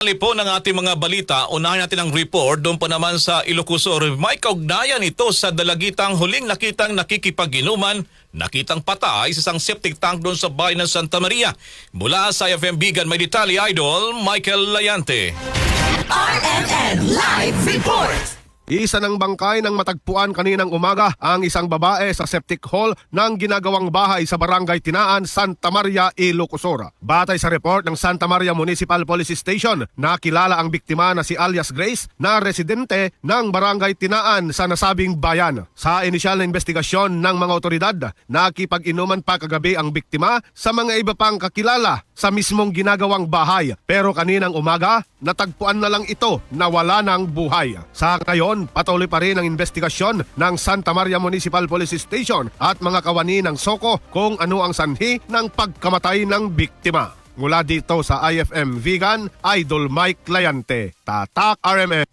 Ali po ng ating mga balita, unahin natin ang report doon pa naman sa Ilocosur. May kaugnayan ito sa dalagitang huling nakitang nakikipaginuman, nakitang patay sa isang septic tank doon sa bayan ng Santa Maria. Mula sa IFM Bigan, may detalye idol, Michael Layante. RMN! Isa ng bangkay ng matagpuan kaninang umaga ang isang babae sa septic hall ng ginagawang bahay sa Barangay Tinaan, Santa Maria, Ilocosura. Batay sa report ng Santa Maria Municipal Police Station, nakilala ang biktima na si alias Grace na residente ng Barangay Tinaan sa nasabing bayan. Sa inisyal na investigasyon ng mga otoridad, nakipag-inuman pa kagabi ang biktima sa mga iba pang kakilala sa mismong ginagawang bahay. Pero kaninang umaga, natagpuan na lang ito na wala ng buhay. Sa ngayon, patuloy pa rin ang investigasyon ng Santa Maria Municipal Police Station at mga kawani ng Soko kung ano ang sanhi ng pagkamatay ng biktima. Mula dito sa IFM Vegan, Idol Mike Layante, Tatak RMN.